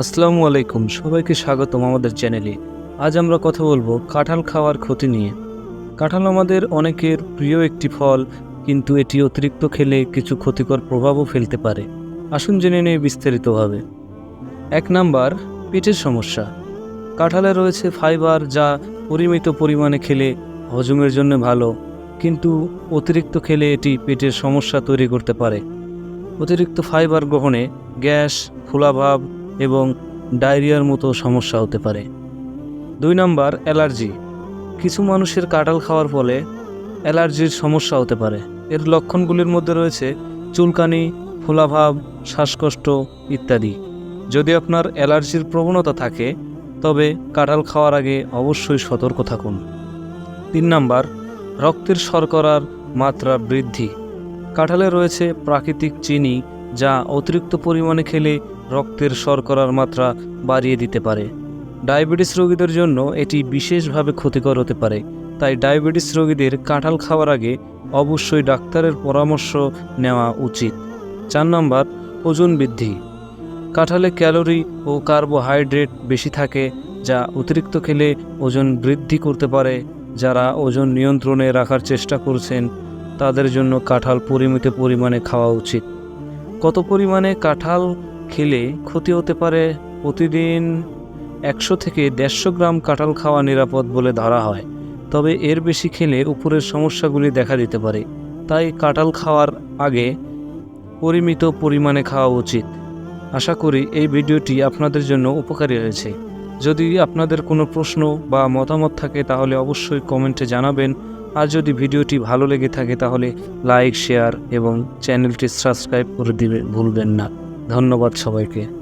আসসালামু আলাইকুম, সবাইকে স্বাগতম আমাদের চ্যানেলে। আজ আমরা কথা বলব কাঁঠাল খাওয়ার ক্ষতি নিয়ে। কাঁঠাল আমাদের অনেকের প্রিয় একটি ফল, কিন্তু এটি অতিরিক্ত খেলে কিছু ক্ষতিকর প্রভাবও ফেলতে পারে। আসুন জেনে নেই বিস্তারিতভাবে। এক নাম্বার, পেটের সমস্যা। কাঁঠালে রয়েছে ফাইবার যা পরিমিত পরিমাণে খেলে হজমের জন্য ভালো, কিন্তু অতিরিক্ত খেলে এটি পেটের সমস্যা তৈরি করতে পারে। অতিরিক্ত ফাইবার গ্রহণে গ্যাস, ফোলাভাব এবং ডায়রিয়ার মতো সমস্যা হতে পারে। দুই নম্বর, অ্যালার্জি। কিছু মানুষের কাঁঠাল খাওয়ার ফলে অ্যালার্জির সমস্যা হতে পারে। এর লক্ষণগুলির মধ্যে রয়েছে চুলকানি, ফোলাভাব, শ্বাসকষ্ট ইত্যাদি। যদি আপনার অ্যালার্জির প্রবণতা থাকে, তবে কাঁঠাল খাওয়ার আগে অবশ্যই সতর্ক থাকুন। তিন নাম্বার, রক্তের শর্করার মাত্রা বৃদ্ধি। কাঁঠালে রয়েছে প্রাকৃতিক চিনি যা অতিরিক্ত পরিমাণে খেলে রক্তের শর্করার মাত্রা বাড়িয়ে দিতে পারে। ডায়াবেটিস রোগীদের জন্য এটি বিশেষভাবে ক্ষতিকর হতে পারে। তাই ডায়াবেটিস রোগীদের কাঁঠাল খাওয়ার আগে অবশ্যই ডাক্তারের পরামর্শ নেওয়া উচিত। চার নম্বর, ওজন বৃদ্ধি। কাঁঠালে ক্যালোরি ও কার্বোহাইড্রেট বেশি থাকে, যা অতিরিক্ত খেলে ওজন বৃদ্ধি করতে পারে। যারা ওজন নিয়ন্ত্রণে রাখার চেষ্টা করছেন, তাদের জন্য কাঁঠাল পরিমিত পরিমাণে খাওয়া উচিত। কত পরিমাণে কাঁঠাল খেলে ক্ষতি হতে পারে প্রতিদিন একশো থেকে দেড়শো গ্রাম কাঁঠাল খাওয়া নিরাপদ বলে ধরা হয়। তবে এর বেশি খেলে উপরের সমস্যাগুলি দেখা দিতে পারে। তাই কাঁঠাল খাওয়ার আগে পরিমিত পরিমাণে খাওয়া উচিত। আশা করি এই ভিডিওটি আপনাদের জন্য উপকারী হয়েছে। যদি আপনাদের কোনো প্রশ্ন বা মতামত থাকে তাহলে অবশ্যই কমেন্টে জানাবেন। আর যদি ভিডিওটি ভালো লেগে থাকে তাহলে লাইক, শেয়ার এবং চ্যানেলটি সাবস্ক্রাইব করে দিবে ভুলবেন না। ধন্যবাদ সবাইকে।